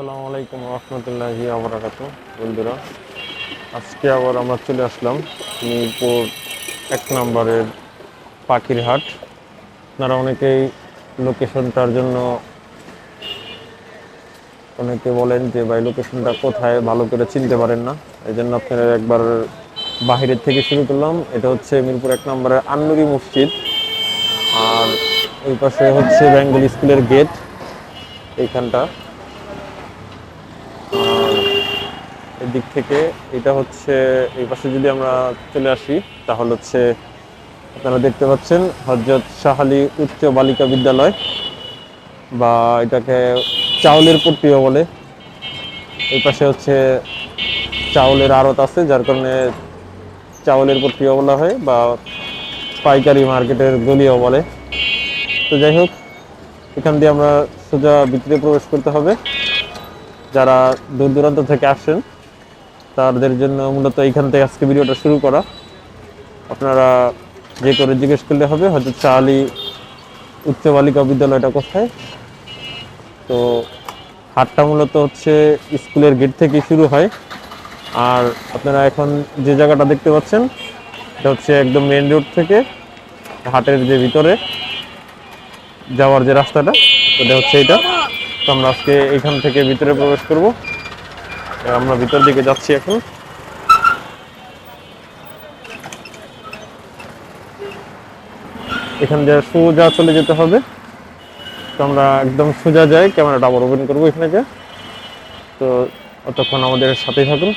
আসসালামু আলাইকুম রহমতুল্লাহি আবরাকাত বন্ধুরা, আজকে আবার আমরা চলে আসলাম মিরপুর এক নম্বরের পাখির হাট আপনারা অনেকেই লোকেশনটার জন্য অনেকে বলেন যে, ভাই, লোকেশনটা কোথায়? ভালো করে চিনতে পারেন না। এই জন্য আপনারা একবার বাহিরের থেকে শুরু করলাম। এটা হচ্ছে মিরপুর এক নম্বরের আন্নুরি মসজিদ। আর ওই পাশে হচ্ছে বেঙ্গল স্কুলের গেট, এইখানটা আর এদিক থেকে এটা হচ্ছে, এই পাশে যদি আমরা চলে আসি, তাহলে হচ্ছে আপনারা দেখতে পাচ্ছেন হজরত শাহালি উচ্চ বালিকা বিদ্যালয়, বা এটাকে চাউলের পট্টিও বলে। এই পাশে হচ্ছে চাউলের আড়ত আছে, যার কারণে চাউলের পট্টিও বলা হয়, বা পাইকারি মার্কেটের গলিও বলে। তো যাই হোক, এখান দিয়ে আমরা সোজা ভিতরে প্রবেশ করতে হবে। যারা দূর দূরান্ত থেকে আসেন তাদের জন্য মূলত এইখান থেকে আজকে ভিডিওটা শুরু করা। আপনারা যে করে জিজ্ঞেস করলে হবে, হয়তো চালি উচ্চ বালিকা বিদ্যালয়টা কোথায়? তো হাটটা মূলত হচ্ছে স্কুলের গেট থেকে শুরু হয়। আর আপনারা এখন যে জায়গাটা দেখতে পাচ্ছেন, এটা হচ্ছে একদম মেন রোড থেকে হাটের যে ভিতরে যাওয়ার যে রাস্তাটা, ওটা হচ্ছে এটা তো আমরা আজকে এখান থেকে ভিতরে প্রবেশ করব। আমরা ভিতর দিকে যাচ্ছি এখন। এখান দিয়ে সোজা চলে যেতে হবে। তো আমরা একদম সোজা যাই, ক্যামেরাটা আবার ওপেন করব এখানে যে তো অতক্ষণ আমাদের সাথেই থাকুন।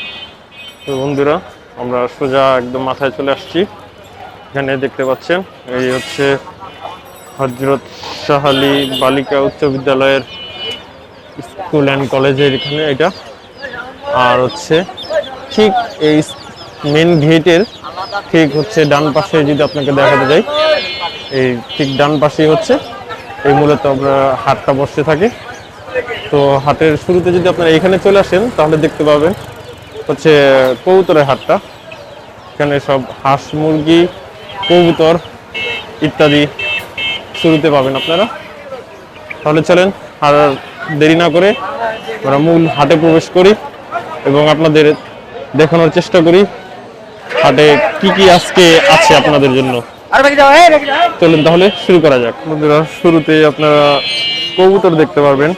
তো বন্ধুরা, আমরা সোজা একদম মাথায় চলে আসছি। এখানে দেখতে পাচ্ছেন, এই হচ্ছে হজরত শাহালি বালিকা উচ্চ বিদ্যালয়ের স্কুল অ্যান্ড কলেজের এখানে এটা। আর হচ্ছে ঠিক এই মেন গেটের ঠিক হচ্ছে ডান পাশে যদি আপনাকে দেখাতে যাই, এই ঠিক ডান পাশেই হচ্ছে, এই মূলত আমরা হাটটা বসতে থাকে। তো হাটের শুরুতে যদি আপনারা এখানে চলে আসেন, তাহলে দেখতে পাবেন হচ্ছে কবুতরের হাটটা এখানে সব হাঁস, মুরগি, কবুতর ইত্যাদি শুরুতে পাবেন আপনারা। তাহলে চলেন, আর দেরি না করে আমরা মূল হাটে প্রবেশ করি। এবং আপনাদের দেখানোর চেষ্টা করি হাটে কি কি আজকে আছে আপনাদের জন্য। চলুন তাহলে শুরু করা যাক। বন্ধুরা শুরুতেই আপনারা কবুতর দেখতে পারবেন।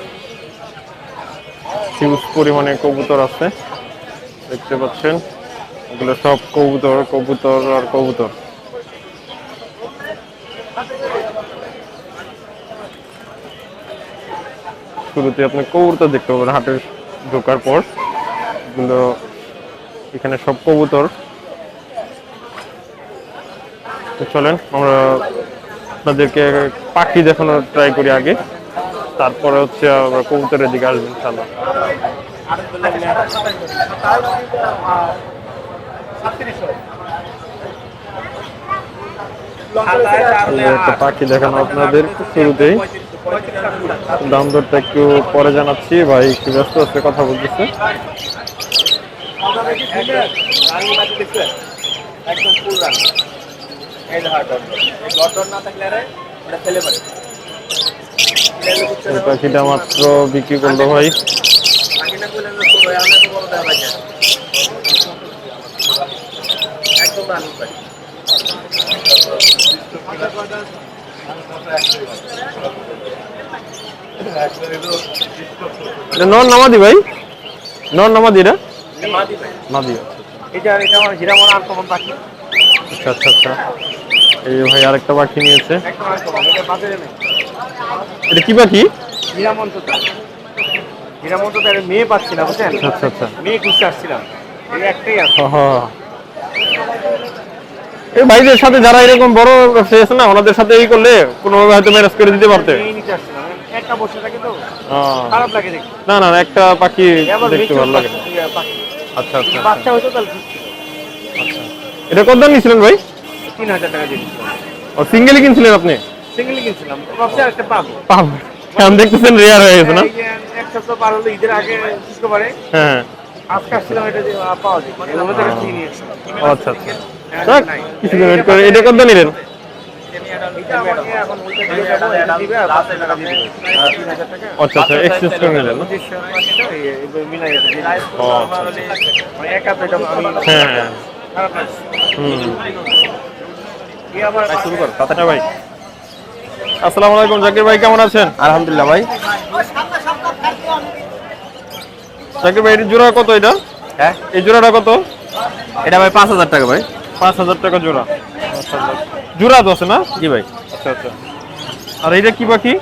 হিউজ পরিমাণে কবুতর আছে। দেখতে পাচ্ছেন এগুলো সব কবুতর কবুতর আর কবুতর। শুরুতে আপনি কবুতর দেখতে পাবেন হাটের ঢোকার পর। এগুলো এখানে সব কবুতর। চলেন, আমরা আপনাদেরকে পাখি দেখানোর ট্রাই করি আগে। তারপরে হচ্ছে আমরা কবুতরের দিকে আসবেন ইনশাল্লাহ পাখি দেখানো আপনাদের শুরুতেই। দাম দরটা একটু পরে জানাচ্ছি, ভাই একটু ব্যস্ত আছে, কথা বলতেছে। একদম ফুল রান এই যে হার্ট না থাকলে আরে ওটা ফেলে পারে পাখিটা মাত্র বিক্রি করল ভাই। বাকিটা বলে না ভাই আমরা তো বড় দেওয়া লাগে একদম রান পাই নন নামাদি ভাই। নন নামাদি রে মাদি এটা এটা আমার হীরামন আর কমন পাখি আচ্ছা আচ্ছা আচ্ছা। এই ভাই আরেকটা পাখি নিয়েছে। একদম আর কমন এটা বাজারে নেই এটা কি পাখি হীরামন তো তার। তো তার মেয়ে পাচ্ছি না বুঝছেন? আচ্ছা আচ্ছা মেয়ে খুঁজতে আসছিলাম। এই একটাই আছে। হ, হ। এই ভাইদের সাথে যারা এরকম বড় ব্যবসায়ী আছে না ওনাদের সাথে এই করলে কোনোভাবে হয়তো ম্যানেজ করে দিতে পারতে। একটা বসে থাকে তো। খারাপ লাগে না না না, একটা পাখি দেখতে ভালো লাগে। পাখি। আচ্ছা আচ্ছা। আচ্ছা। বাচ্চা হয়তো তাহলে খুঁজছিল এটা কত দাম নিয়েছিলেন ভাই? তিন হাজার টাকা দিয়ে ও সিঙ্গেলই কিনছিলেন আপনি? সিঙ্গেল কিনছিলাম। ভাবছি আর একটা পাবো। পাব। এখন দেখতেছেন রেয়ার হয়ে গেছে না? এক সপ্তাহ পার হলো ঈদের আগে শুক্রবারে হ্যাঁ আজকে আসছিলাম এটা পাওয়া যায়। মানে ওদের কাছে নিয়ে এসেছি। ও, আচ্ছা আচ্ছা। হ্যাঁ, যাক, নাই। কিছুদিন ওয়েট করে। এটা কত নিলেন? আচ্ছা আচ্ছা এক্সচেঞ্জ করে নিলেন হ্যাঁ। হুম। শুরু কর ভাই। আসসালামু আলাইকুম জাকির ভাই কেমন আছেন? আলহামদুলিল্লাহ ভাই। জাকির ভাই এর জোড়া কত এটা? হ্যাঁ? এই জোড়াটা কত? এটা ভাই পাঁচ হাজার টাকা ভাই। পাঁচ হাজার টাকা জোড়া। জোড়া আছে না? জি ভাই। আচ্ছা আচ্ছা। আর এইটা কি পাখি?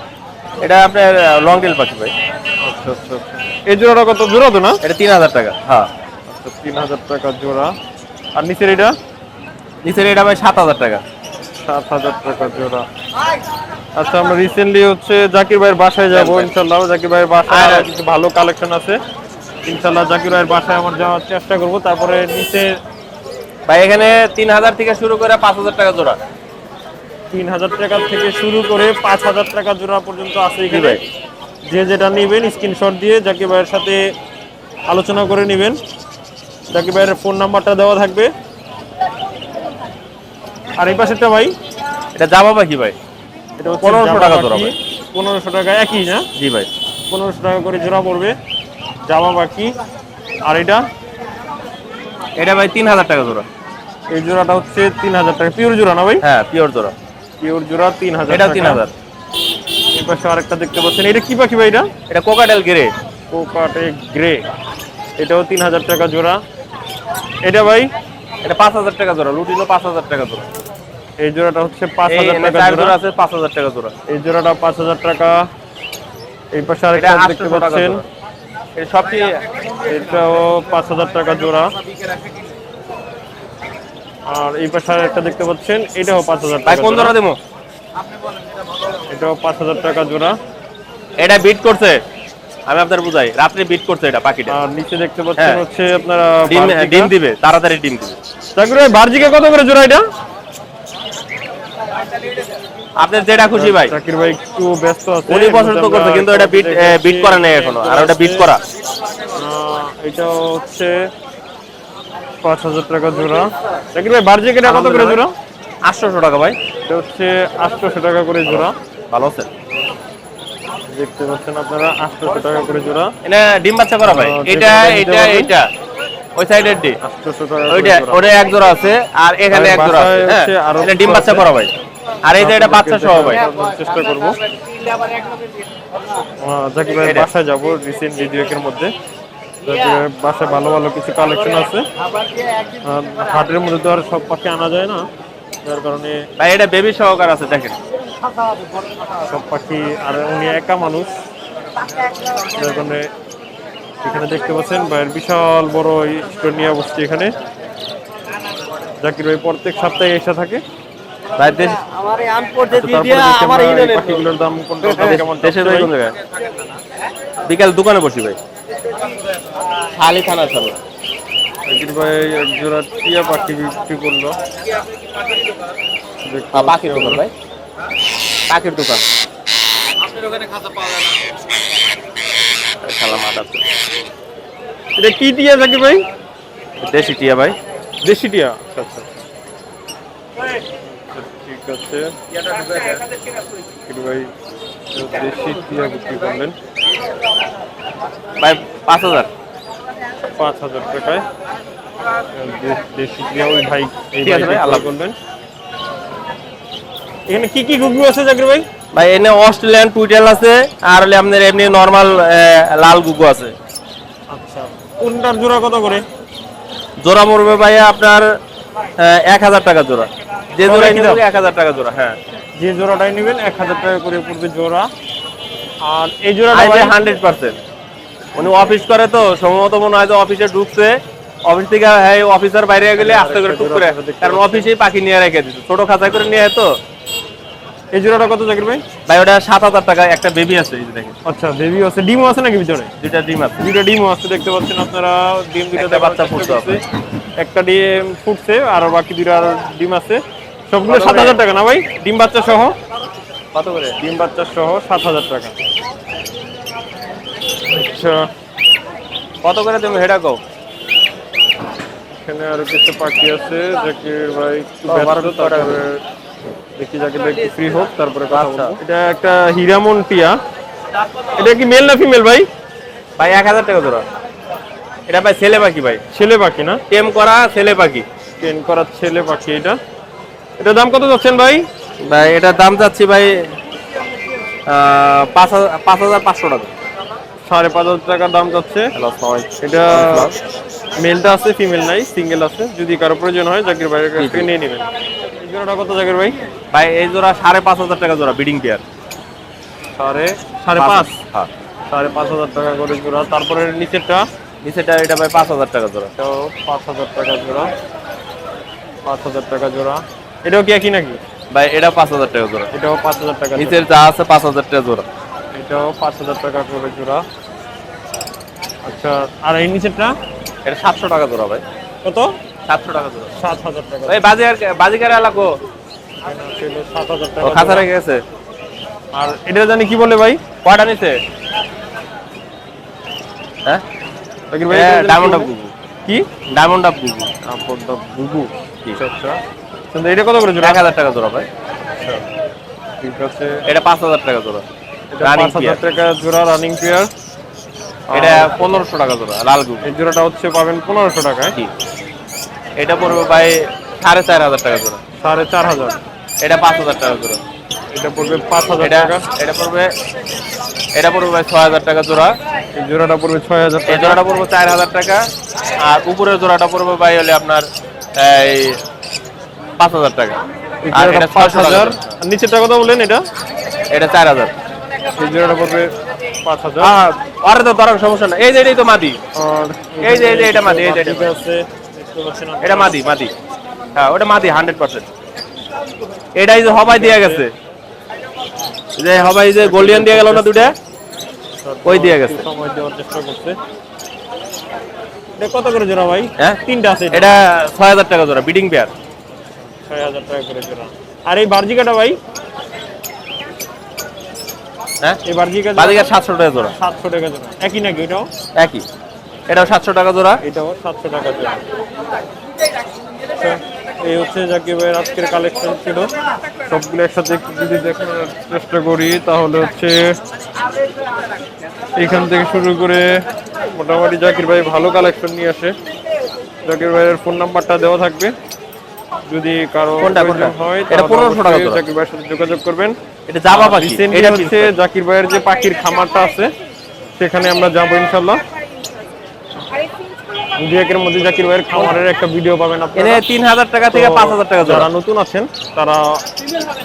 এটা আপনার লং টেল পাখি ভাই। আচ্ছা আচ্ছা আচ্ছা। এই জোড়াটা কত? জোড়া তো না? এটা তিন হাজার টাকা হ্যাঁ। আচ্ছা তিন হাজার টাকা জোড়া। আর নিচের এটা নিচের এটা ভাই সাত হাজার টাকা। সাত হাজার টাকা জোড়া। আচ্ছা আমরা রিসেন্টলি হচ্ছে জাকির ভাইয়ের বাসায় যাব ইনশাল্লাহ। জাকির ভাইয়ের বাসায় আর- কিছু ভালো কালেকশন আছে। ইনশাল্লাহ জাকির ভাইয়ের বাসায় আমার যাওয়ার চেষ্টা করব। তারপরে নিচে ভাই এখানে তিন হাজার থেকে শুরু করে পাঁচ হাজার টাকা জোড়া। তিন হাজার টাকা থেকে শুরু করে পাঁচ হাজার টাকা জোড়া পর্যন্ত আছে এখানে। যে যেটা নেবেন স্ক্রিনশট দিয়ে জাকির ভাইয়ের সাথে আলোচনা করে নেবেন। জাকির ভাইয়ের ফোন নাম্বারটা দেওয়া থাকবে। আর এই পাশেরটা ভাই? এটা জামা পাখি ভাই। এটা হচ্ছে 1500 জামা টাকা জোড়া ভাই। 1500 টাকা একই না? জি ভাই। পনেরোশো টাকা করে জোড়া পড়বে। জামা বাকি আর এটা? এটা ভাই তিন হাজার টাকা জোড়া। এই জোড়াটা হচ্ছে তিন হাজার টাকা। পিওর জোড়া না ভাই? হ্যাঁ পিওর জোড়া। পিওর জোড়া তিন হাজার টাকা। তিন হাজার এই পাশে আরেকটা দেখতে পাচ্ছেন। এটা কি পাখি ভাই এটা? এটা কোকাটেল গিরে। Cockatiel grey. এটাও তিন হাজার টাকা জোড়া। এটা ভাই? এটা পাঁচ হাজার টাকা জোড়া। লুটিনো পাঁচ হাজার টাকা জোড়া। এই জোড়াটা হচ্ছে পাঁচ হাজার টাকা জোড়া। আছে পাঁচ হাজার টাকা জোড়া। এই জোড়াটা পাঁচ হাজার টাকা। এই পাশে এটা আরেকটা দেখতে পাচ্ছেন। এটাও পাঁচ হাজার টাকা জোড়া। আর এই পাশে একটা দেখতে পাচ্ছেন এটাও পাঁচ হাজার টাকা কোন জোড়া। জোড়া। দেবো? এটাও পাঁচ হাজার টাকা জোড়া। এটা বিট করছে? আমি আপনার বুঝাই রাত্রে বিট করছে এটা পাখিটা। আর নিচে দেখতে পাচ্ছেন হ্যাঁ। হচ্ছে আপনারা ডিম ডিম দিবে তাড়াতাড়ি ডিম দিবে। তারপরে বার্জিকা কত করে জোড়া এটা? আপনার যেটা খুশি ভাই। জাকির ভাই একটু ব্যস্ত আছে উনি পছন্দ করছে কিন্তু এটা বিট বিট করা নেই এখনও আর ওটা বিট করা। এটা হচ্ছে পাঁচ হাজার টাকা জোড়া। জাকির ভাই বার্জিকাটা কত করে জোড়া? আটশোশো টাকা ভাই। এটা হচ্ছে আটশোশো টাকা করে জোড়া। ভালো আছে। দেখতে পাচ্ছেন আপনারা আটশোশো টাকা করে জোড়া। এটা ডিম বাচ্চা করা ভাই। এটা এটা এটা। ওই সাইডের ডিম। আটশোশো টাকা ওইটা। ওটা এক জোড়া আছে আর এখানে এক জোড়া আছে হ্যাঁ। এটা ডিম বাচ্চা করা ভাই। আর এই যে এটা বাচ্চা সহ ভাই চেষ্টা করব। জাকির ভাই বাসায় যাব রিসেন্ট একের মধ্যে। বাসায় ভালো ভালো কিছু কালেকশন আছে। হাটের মধ্যে তো আর সব পাখি আনা যায় না। যার কারণে ভাই এটা বেবি সহকার আছে দেখেন। সব পাখি আর উনি একা মানুষ। যার কারণে এখানে দেখতে পাচ্ছেন ভাইয়ের বিশাল বড় স্টোর নিয়ে বসছে এখানে। জাকির ভাই প্রত্যেক সপ্তাহে এসে থাকে। বিকাল দোকানে বসি ভাই। খালি থানা চলো ভাই এক জোড়া টিয়া পাখি বিক্রি করল। পাখির দোকান ভাই। পাখির দোকান। খালা মাথা এটা কি টিয়া ভাই? দেশি টিয়া ভাই। দেশি টিয়া। আচ্ছা আচ্ছা। ঠিক আছে। ভাই দেশি টিয়া বিক্রি করলেন। ভাই পাঁচ হাজার। পাঁচ হাজার টাকায়। দেশি টিয়া ওই ভাই এই ঠিক আছে ভাই ভাই, আল্লাহ করবেন এখানে কি কি গুগু আছে জাকির ভাই? ভাই এনে অস্ট্রেলিয়ান টুইটেল আছে আর হলে আপনার এমনি নর্মাল লাল গুগু আছে। আচ্ছা কোনটার জোড়া কত করে? জোড়া মরবে ভাই আপনার এক হাজার টাকা জোড়া। যে জোড়া দাম? এক হাজার টাকা জোড়া হ্যাঁ। যে জোড়াটাই নেবেন এক হাজার টাকা করে পড়বে জোড়া। আর এই জোড়াটা হান্ড্রেড পার্সেন্ট। উনি অফিস করে তো সম্ভবত মনে হয় যে অফিসে ঢুকছে। অফিস থেকে হ্যাঁ অফিসার বাইরে গেলে আস্তে করে টুক করে কারণ অফিসেই পাখি নিয়ে রেখে দিত ছোট খাঁচা করে নিয়ে তো। এই জোড়াটা কত জাকির ভাই? ভাই ওটা সাত হাজার টাকা একটা বেবি আছে এই দেখেন। আচ্ছা বেবি আছে ডিমও আছে নাকি ভিতরে? দুইটা ডিম আছে। দুইটা ডিমও আছে দেখতে পাচ্ছেন আপনারা। ডিম দুইটা বাচ্চা ফুটছে একটা ডিম ফুটছে আর বাকি দুইটা আর ডিম আছে। সবগুলো সাত হাজার টাকা না ভাই? ডিম বাচ্চা সহ? কত করে? ডিম বাচ্চা সহ সাত হাজার টাকা। আচ্ছা। কত করে তুমি হেডা কও? এখানে আরও কিছু পাখি আছে জাকির ভাই একটু তারপরে দেখি যাকে একটু ফ্রি হোক তারপরে কথা আচ্ছা। এটা একটা হিরামন টিয়া। এটা কি মেল না ফিমেল ভাই? ভাই এক হাজার টাকা জোড়া এটা ভাই ছেলে পাখি ভাই। ছেলে পাখি না? টেম করা ছেলে পাখি। ট্রেন করার ছেলে পাখি এটা। এটার দাম কত যাচ্ছেন ভাই? ভাই এটার দাম চাচ্ছি ভাই পাঁচ হাজার পাঁচ হাজার পাঁচশো টাকা। সাড়ে পাঁচ হাজার টাকার দাম যাচ্ছে। এটা মেলটা আছে ফিমেল নাই সিঙ্গেল আছে। যদি কারও প্রয়োজন হয় জাকির ভাইয়ের কাছ থেকে নিয়ে নেবেন। এই জোড়াটা কত জাকির ভাই? ভাই এই জোড়া সাড়ে পাঁচ হাজার টাকা জোড়া বিডিং পেয়ার সাড়ে সাড়ে পাঁচ হ্যাঁ। সাড়ে পাঁচ হাজার টাকা করে জোড়া। তারপরে নিচেরটা? নিচেটা এটা ভাই পাঁচ হাজার টাকা জোড়া। তো পাঁচ হাজার টাকা জোড়া। পাঁচ হাজার টাকা জোড়া। এটাও কি একই নাকি? ভাই এটা পাঁচ হাজার টাকা জোড়া। এটাও পাঁচ হাজার টাকা নিচের যা আছে পাঁচ হাজার টাকা জোড়া। এটাও পাঁচ হাজার টাকা করে জোড়া। আচ্ছা আর এই নিচেরটা? এটা সাতশো টাকা জোড়া ভাই। কত? সাতশো টাকা জোড়া। সাত হাজার টাকা। ভাই বাজিকার বাজিকার এলাকো সাত হাজার টাকা খাতা। রেখে গেছে। আর এটা জানি কি বলে ভাই? কয়টা নিছে? হ্যাঁ? ডায়মন্ড অফ আপ গুগু কি ডায়মন্ড অফ গুগু দা বুবু কি? আচ্ছা আচ্ছা। কিন্তু এটা কত করে জোড়া? এক হাজার টাকা জোড়া ভাই। ঠিক আছে। এটা পাঁচ হাজার টাকা জোড়া। রানিং পাঁচ হাজার টাকা জোড়া রানিং পেয়ার এটা পনেরোশো টাকা জোড়া লাল গুগু এই জোড়াটা হচ্ছে পাবেন পনেরোশো টাকায়। জি। এটা পড়বে ভাই সাড়ে চার হাজার টাকা জোড়া। সাড়ে চার হাজার। এটা পাঁচ হাজার টাকা জোড়া। এটা পড়বে পাঁচ হাজার এটা টাকা। এটা পড়বে এটা পড়বে ভাই ছয় হাজার টাকা জোড়া। এই জোড়াটা পড়বে ছয় হাজার এই টাকা। জোড়াটা পড়বে চার হাজার টাকা। আর উপরের জোড়াটা পড়বে ভাই হলে আপনার এই পাঁচ হাজার টাকা। আর এটা পাঁচ হাজার। নিচেরটা কত বললেন এটা? এটা চার হাজার। এই পড়বে পাঁচ হাজার। আরে তো ধরার সমস্যা না এই যে এটাই তো মাদি। এই যে এই যে এটা মাদি এই যে এটা মাদি মাদি হ্যাঁ ওটা মাদি হান্ড্রেড পার্সেন্ট। এটাই যে হবাই দিয়ে গেছে। যে হবাই যে গোল্ডিয়ান দিয়ে গেল না দুটা ওই দিয়ে গেছে। সময় দেওয়ার চেষ্টা করছে। এটা কত করে জোড়া ভাই? হ্যাঁ? তিনটা আছে এটা। এটা ছয় হাজার টাকা জোড়া বিডিং পেয়ার। ছয় হাজার টাকা করে জোড়া। আর এই বার্জিকাটা ভাই? হ্যাঁ? এই বার্জিকা বাদিকার সাতশো টাকা জোড়া। সাতশো টাকা জোড়া। একই নাকি এটাও? একই। এটাও সাতশো টাকা জোড়া। এটাও সাতশো টাকা জোড়া। আচ্ছা, এই হচ্ছে জাকির ভাইয়ের আজকের কালেকশন ছিল। সবগুলো একসাথে যদি দেখানোর চেষ্টা করি তাহলে হচ্ছে এখান থেকে শুরু করে মোটামুটি জাকির ভাই ভালো কালেকশন নিয়ে আসে। জাকির ভাইয়ের ফোন নাম্বারটা দেওয়া থাকবে। যদি কারও কোনটা, কোনটা? হয় এটা তাহলে 1500 টাকা জাকির ভাইয়ের সাথে যোগাযোগ করবেন। এটা জাবা পাখি। এটা হচ্ছে জাকির ভাইয়ের যে পাখির খামারটা আছে সেখানে আমরা যাব ইনশাল্লাহ। দু একের মধ্যে জাকির ভাইয়ের খামারের একটা ভিডিও পাবেন আপনারা। তিন হাজার টাকা থেকে পাঁচ হাজার টাকা যারা নতুন আছেন তারা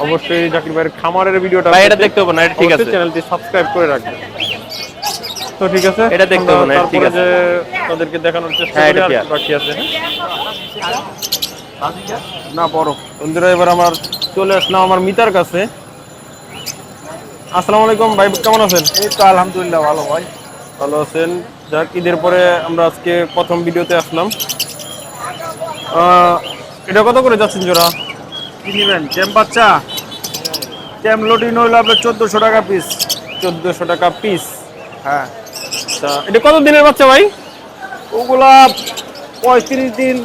অবশ্যই জাকির ভাইয়ের খামারের ভিডিওটা এটা দেখতে হবে না এটা ঠিক আছে। চ্যানেলটি সাবস্ক্রাইব করে রাখবেন। তো ঠিক আছে এটা দেখতে হবে না, ঠিক আছে। তাদেরকে দেখানোর চেষ্টা হ্যাঁ, করি। বাকি আছে। না বড়। বন্ধুরা এবার আমার চলে আসলাম আমার মিতার কাছে। আসসালামু আলাইকুম ভাই কেমন আছেন? এই তো আলহামদুলিল্লাহ ভালো ভাই। ভালো আছেন? যাক ঈদের পরে আমরা আজকে প্রথম ভিডিওতে আসলাম। এটা কত করে যাচ্ছেন জোড়া? কি নেবেন? টেম বাচ্চা? টেম লোডিং হইল আপনার চোদ্দোশো টাকা পিস চোদ্দশো টাকা পিস হ্যাঁ। আচ্ছা এটা কত দিনের বাচ্চা ভাই? ওগুলা পঁয়ত্রিশ দিন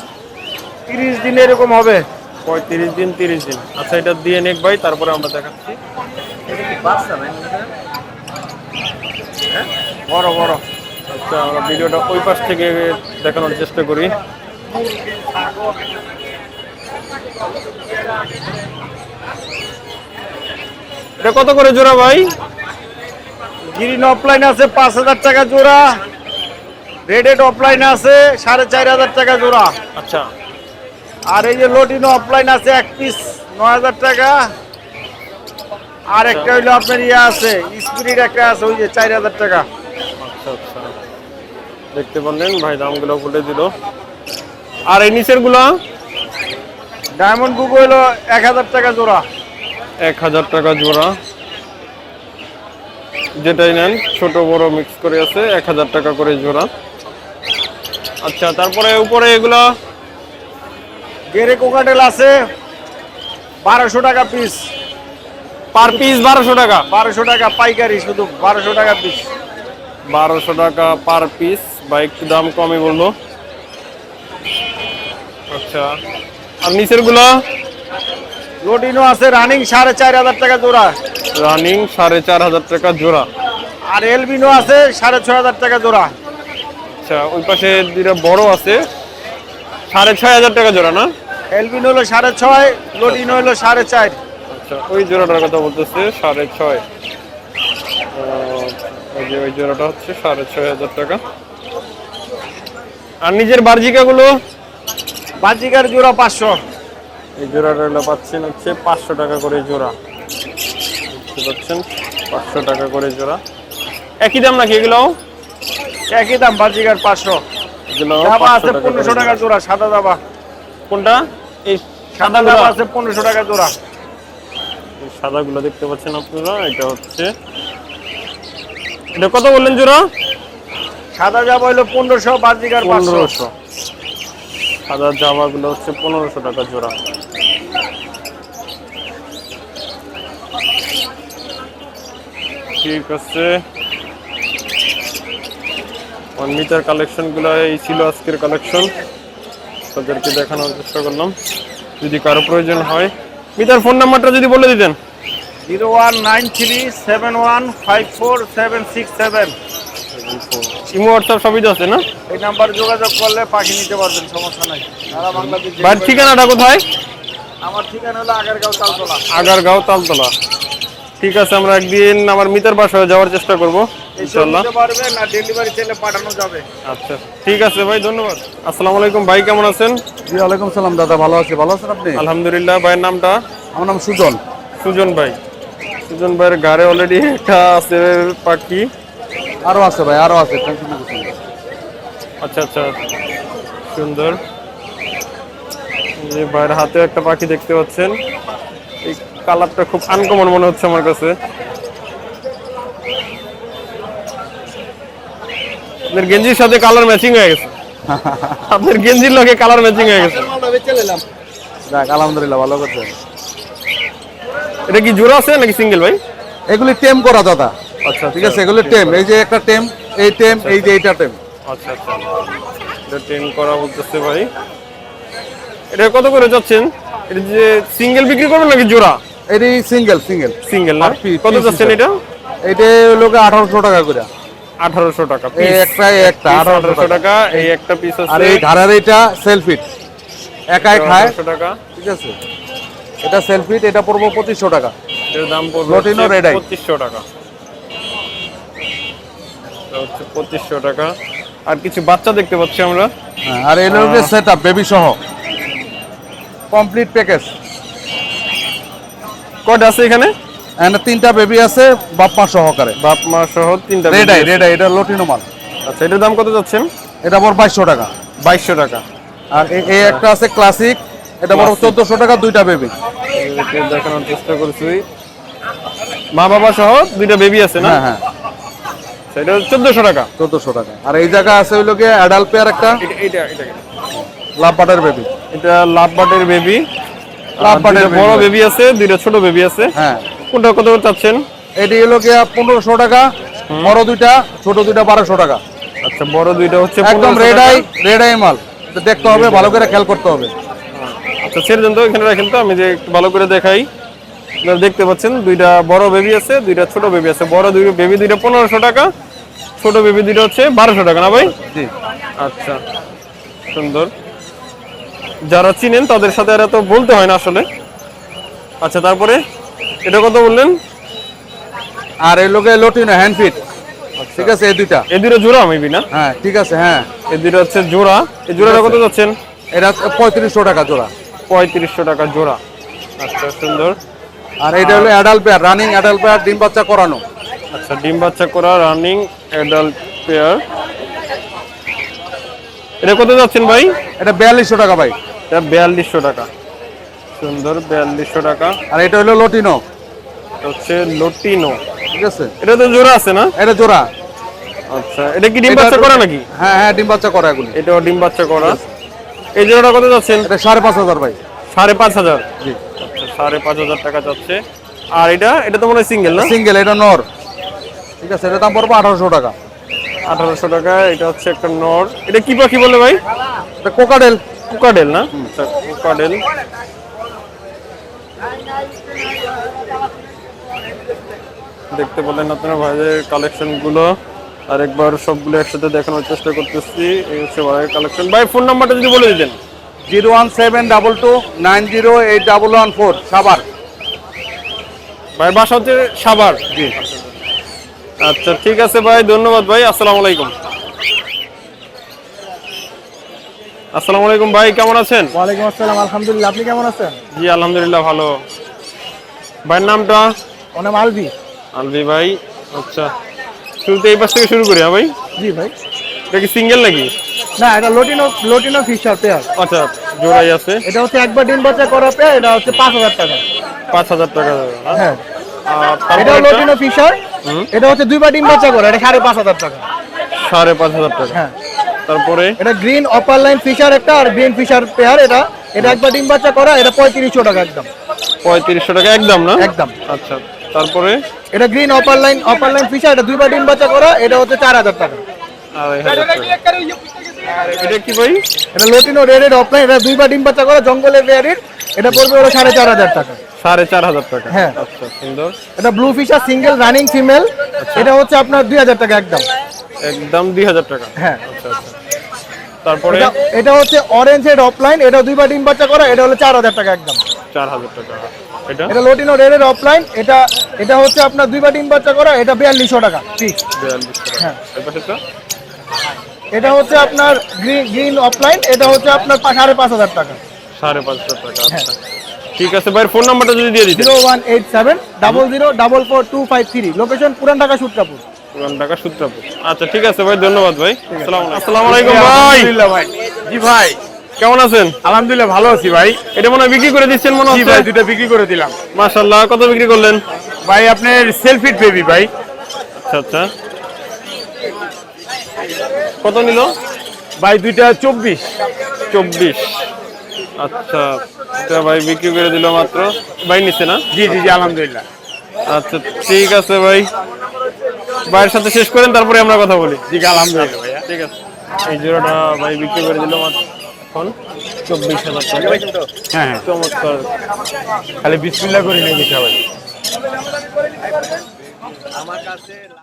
তিরিশ দিন এরকম হবে? পঁয়ত্রিশ দিন তিরিশ দিন। আচ্ছা এটা দিয়ে নেক ভাই তারপরে আমরা দেখাচ্ছি। বড় বড়। আচ্ছা আমরা ভিডিওটা ওই পাশ থেকে দেখানোর চেষ্টা করি। এটা কত করে জোড়া ভাই? গ্রিন অফলাইন আছে পাঁচ হাজার টাকা জোড়া। রেডেড অফলাইন আছে সাড়ে চার হাজার টাকা জোড়া। আচ্ছা। আর এই যে লোটিনো অফলাইন আছে এক পিস নয় হাজার টাকা। আর একটা হইল আপনার ইয়ে আছে স্পিরিট একটা আছে ওই যে চার হাজার টাকা। আচ্ছা আচ্ছা। দেখতে পারলেন ভাই দামগুলো বলে দিল। আর এই নিচেরগুলা ডায়মন্ড বুক হইল এক হাজার টাকা জোড়া। এক হাজার টাকা জোড়া। যেটাই নেন ছোট বড় মিক্স করে আছে এক হাজার টাকা করে জোড়া। আচ্ছা তারপরে উপরে এগুলা? গেরে কোকাটেল আছে। বারোশো টাকা পিস পার পিস বারোশো টাকা? বারোশো টাকা পাইকারি শুধু বারোশো টাকা পিস বারোশো টাকা পার পিস বা একটু দাম কমে বলল আচ্ছা। আর নিচেরগুলা লোটিনো আছে রানিং সাড়ে চার হাজার টাকা জোড়া। রানিং সাড়ে চার হাজার টাকা জোড়া। আর এলবিনো আছে সাড়ে ছয় হাজার টাকা জোড়া। আচ্ছা ওই পাশে দুইটা বড় আছে। সাড়ে ছয় হাজার টাকা জোড়া না? এলবিনো হলো সাড়ে ছয় লোডিন হলো সাড়ে চার। আচ্ছা ওই জোড়াটার কথা বলতেছে সাড়ে ছয়। ওই যে ওই জোড়াটা হচ্ছে সাড়ে ছয় হাজার টাকা। আর নিজের বার্জিকাগুলো? বাজিকার জোড়া পাঁচশো। এই জোড়াটা হলো পাচ্ছেন হচ্ছে পাঁচশো টাকা করে জোড়া। বুঝতে পাচ্ছেন পাঁচশো টাকা করে জোড়া। একই দাম নাকি এগুলো একই দাম বাজিকার পাঁচশো। দাবা আছে পনেরোশো টাকা জোড়া। সাদা দাবা কোনটা? এই সাদা সাদা আছে পনেরোশো টাকা জোড়া। সাদাগুলো দেখতে পাচ্ছেন আপনারা এটা হচ্ছে। এটা কত বললেন জোড়া? সাদা জাবা হলো পনেরোশো বাজিকার পনেরোশো। সাদা জামাগুলো হচ্ছে পনেরোশো টাকা জোড়া। ঠিক আছে। অন্মিতার কালেকশনগুলো এই ছিল আজকের কালেকশন তাদেরকে দেখানোর চেষ্টা করলাম। যদি কারও প্রয়োজন হয়। মিতার ফোন নাম্বারটা যদি বলে দিতেন। Zero one nine three seven one five four seven six seven. Imo WhatsApp সবই তো আছে না? এই নাম্বার যোগাযোগ করলে পাখি নিতে পারবেন সমস্যা নাই। সারা বাংলাদেশ বাড়ির ঠিকানাটা কোথায়? আমার ঠিকানা হলো আগারগাঁও তালতলা। আগারগাঁও তালতলা। ঠিক আছে আমরা একদিন আমার মিতার বাসায় যাওয়ার চেষ্টা করব। এসে ইনশাল্লাহ। নিতে পারবেন না ডেলিভারি চাইলে পাঠানো যাবে। আচ্ছা ঠিক আছে ভাই ধন্যবাদ। আসসালামু আলাইকুম ভাই কেমন আছেন? জি ওয়ালাইকুম সালাম দাদা ভালো আছি ভালো আছেন আপনি? আলহামদুলিল্লাহ ভাইয়ের নামটা? আমার নাম সুজন। সুজন ভাই। সুজন ভাইয়ের গাড়ে অলরেডি একটা আছে পাখি। আরও আছে ভাই আরও আছে আচ্ছা আচ্ছা সুন্দর। এই যে ভাইয়ের হাতে একটা পাখি দেখতে পাচ্ছেন। এই কালারটা খুব আনকমন মনে হচ্ছে আমার কাছে। আপনার গেঞ্জির সাথে কালার ম্যাচিং হয়ে গেছে। আপনার গেঞ্জির লগে কালার ম্যাচিং হয়ে গেছে। যাক আলহামদুলিল্লাহ ভালো করছেন এটা কি জোড়া আছে নাকি সিঙ্গেল ভাই? এগুলি টেম করা দাদা। আচ্ছা ঠিক আছে এগুলি টেম। এই যে একটা টেম এই টেম এই যে এইটা টেম। আচ্ছা আচ্ছা। এটা টেন করা বলতেছে ভাই। এটা কত করে যাচ্ছেন? এটা যে সিঙ্গেল বিক্রি করবেন নাকি জোড়া? এটি সিঙ্গেল সিঙ্গেল সিঙ্গেল না? কত যাচ্ছেন। এটা? এইটা লোকে আঠারোশো টাকা করে। আঠারোশো টাকা এই। একটা একটা 1800 টাকা। এই একটা পিস আর এই ঘাড়ের এইটা সেলফিট একাই খায়। 1800 টাকা। ঠিক আছে? এটা সেলফিট এটা পড়ব পঁচিশশো টাকা। এর দাম পড়বে Lotino red eye। পঁচিশশো টাকা। এটা হচ্ছে পঁচিশশো টাকা। আর কিছু বাচ্চা দেখতে পাচ্ছি আমরা। হ্যাঁ, আর এই লোকে সেট আপ বেবি সহ। কমপ্লিট প্যাকেজ কটা আছে এখানে? এখানে তিনটা বেবি আছে বাপ মা সহকারে। বাপ মা সহ তিনটা রেড আই রেড আই এটা লটিনো মাল। আচ্ছা এটার দাম কত যাচ্ছেন? এটা বড় বাইশশো টাকা। বাইশশো টাকা। আর এই একটা আছে ক্লাসিক এটা বড়। চোদ্দশো টাকা দুইটা বেবি দেখানোর চেষ্টা করছি। মা বাবা সহ দুইটা বেবি আছে না? হ্যাঁ হ্যাঁ। সেটা চোদ্দশো টাকা। চোদ্দশো টাকা। আর এই জায়গা আছে হইল গিয়ে অ্যাডাল্ট পেয়ার একটা। এটা এটা এটা লাভ বাটার বেবি এটা লাভ বাটের বেবি লাভ বাটের বড় বেবি আছে দুইটা ছোট বেবি আছে। হ্যাঁ। কোনটা কত করে চাচ্ছেন? এটি হলো গিয়ে পনেরোশো টাকা বড় দুইটা ছোট দুইটা বারোশো টাকা। আচ্ছা বড় দুইটা হচ্ছে একদম 1500 রেড আই রেড আই মাল দেখতে হবে ভালো করে খেয়াল করতে হবে। আচ্ছা ছেড়ে দেন তো এখানে রাখেন তো আমি যে একটু ভালো করে দেখাই। আপনারা দেখতে পাচ্ছেন দুইটা বড় বেবি আছে দুইটা ছোট বেবি আছে। বড় দুই বেবি দুইটা পনেরোশো টাকা ছোট বেবি দুইটা হচ্ছে বারোশো টাকা না ভাই? জি। আচ্ছা সুন্দর। যারা চিনেন তাদের সাথে আর এত বলতে হয় না আসলে। আচ্ছা তারপরে? এটা কত বললেন? আর এই লোকে লটিনো হ্যান্ড ফিট ঠিক আছে এই দুইটা। এ দুটো জোড়া মেবি না? হ্যাঁ ঠিক আছে হ্যাঁ। এ দুটো হচ্ছে জোড়া। এই জোড়াটা কত যাচ্ছেন? এটা পঁয়ত্রিশশো টাকা জোড়া। পঁয়ত্রিশশো টাকা জোড়া। আচ্ছা সুন্দর। আর এটা হলো adult pair running adult pair ডিম বাচ্চা করানো। আচ্ছা ডিম বাচ্চা করা রানিং অ্যাডাল্ট পেয়ার এটা কত যাচ্ছেন ভাই? এটা বিয়াল্লিশশো টাকা ভাই। এটা বিয়াল্লিশশো টাকা। সুন্দর বিয়াল্লিশশো টাকা। আর এটা হলো লটিনো। এটা হচ্ছে লোটিনো। ঠিক আছে? এটা তো জোড়া আছে না? এটা জোড়া। আচ্ছা এটা কি ডিম বাচ্চা করা নাকি? হ্যাঁ হ্যাঁ ডিম বাচ্চা করা এগুলি। এটাও ডিম বাচ্চা করা। এই জোড়াটা কত যাচ্ছেন? এটা সাড়ে পাঁচ হাজার ভাই। সাড়ে পাঁচ হাজার? জি। আচ্ছা সাড়ে পাঁচ হাজার টাকা যাচ্ছে। আর এটা? এটা তো মনে হয় সিঙ্গেল না? সিঙ্গেল এটা নর। ঠিক আছে এটা দাম পড়ব আঠারোশো টাকা। আঠারোশো টাকা এটা হচ্ছে একটা নর। এটা কি পাখি বলে ভাই? এটা কোকাডেল কুকাডেল না? আচ্ছা কুকাডেল দেখতে পেলেন আপনারা ভাইয়ের কালেকশনগুলো আরেকবার সবগুলো একসাথে দেখানোর চেষ্টা করতেছি। এই হচ্ছে ভাইয়ের কালেকশন ভাই ফোন নাম্বারটা যদি বলে দিতেন। Zero one seven double two nine zero eight double one four সাবার ভাই বাসা হচ্ছে সাভার? জি। আচ্ছা ঠিক আছে ভাই ধন্যবাদ ভাই আসসালামু আলাইকুম। আসসালামু আলাইকুম ভাই কেমন আছেন? ওয়ালাইকুম আসসালাম আলহামদুলিল্লাহ আপনি কেমন আছেন? জি আলহামদুলিল্লাহ ভালো। ভাইয়ের নামটা? ওর নাম আলভি ভাই আচ্ছা। শুরুতে এই পাশ থেকে শুরু করি হ্যাঁ ভাই? জি ভাই। এটা কি সিঙ্গেল নাকি? না এটা লোটিনো লোটিনো ফিশার পেয়ার আচ্ছা জোড়াই আছে। এটা হচ্ছে একবার ডিম বাচ্চা করা পেয়ার এটা হচ্ছে পাঁচ হাজার টাকা। পাঁচ হাজার টাকা হ্যাঁ। এটা লোটিনো ফিশার এটা হচ্ছে দুইবার ডিম বাচ্চা করা এটা সাড়ে পাঁচ হাজার টাকা। সাড়ে পাঁচ হাজার টাকা। হ্যাঁ। তারপরে? এটা গ্রিন অপার লাইন ফিশার একটা আর গ্রিন ফিশার পেয়ার এটা। এটা একবার ডিম বাচ্চা করা এটা পঁয়ত্রিশশো টাকা একদম। পঁয়ত্রিশশো টাকা একদম না? একদম। আচ্ছা। তারপরে? এটা green upper line upper line fisher এটা দুইবার ডিম বাচ্চা করা এটা হচ্ছে চার হাজার টাকা। এটা কি ভাই? এটা লোটিনো রেডেড অফলাইন এটা দুইবার ডিম বাচ্চা করা জঙ্গলের পেয়ারির এটা পড়বে হলো সাড়ে চার হাজার টাকা। সাড়ে চার হাজার টাকা। হ্যাঁ। আচ্ছা সুন্দর। এটা blue fisher single running female এটা হচ্ছে আপনার দুই হাজার টাকা একদম। একদম দুই হাজার টাকা। হ্যাঁ। আচ্ছা আচ্ছা। তারপরে? এটা এটা হচ্ছে অরেঞ্জ হেড অফলাইন এটা দুইবার ডিম বাচ্চা করা এটা হলো চার হাজার টাকা একদম। চার হাজার টাকা। এটা? এটা লোটিনো অফলাইন এটা এটা হচ্ছে আপনার দুইবার ডিম বাচ্চা করা এটা বিয়াল্লিশশো টাকা ঠিক বিয়াল্লিশ হ্যাঁ। এটা হচ্ছে আপনার গ্রিন গ্রিন অফলাইন এটা হচ্ছে আপনার সাড়ে পাঁচ হাজার টাকা। সাড়ে পাঁচ হাজার টাকা আচ্ছা। ঠিক আছে ভাইয়ের ফোন নাম্বারটা যদি দিয়ে দিতে zero one eight seven double zero double four two five three location Puran Dhaka সুটকাপুর। পুরান ঢাকা সূত্রাপুর আচ্ছা ঠিক আছে ভাই ধন্যবাদ ভাই। আসসালামু আলাইকুম। আসসালামু আলাইকুম ভাই। ভাই। জি ভাই। কেমন আছেন? আলহামদুলিল্লাহ ভালো আছি ভাই। এটা মনে হয় বিক্রি করে দিচ্ছেন মনে হচ্ছে? ভাই দুটা বিক্রি করে দিলাম। মাশাআল্লাহ কত বিক্রি করলেন? ভাই আপনার সেলফিট বেবি ভাই। আচ্ছা আচ্ছা। কত নিল? ভাই দুইটা চব্বিশ। চব্বিশ। আচ্ছা এটা ভাই বিক্রি করে দিল মাত্র। ভাই নিচ্ছে না? জি জি জি আলহামদুলিল্লাহ। আচ্ছা ঠিক আছে ভাই। ভাইয়ের সাথে শেষ করেন তারপরে আমরা কথা বলি। জি আলহামদুলিল্লাহ ভাইয়া। ঠিক আছে। এই জোড়াটা ভাই বিক্রি করে দিল মাত্র। এখন চব্বিশ হাজার টাকা। হ্যাঁ হ্যাঁ। চমৎকার। খালি বিসমিল্লা করি নাকি সবাই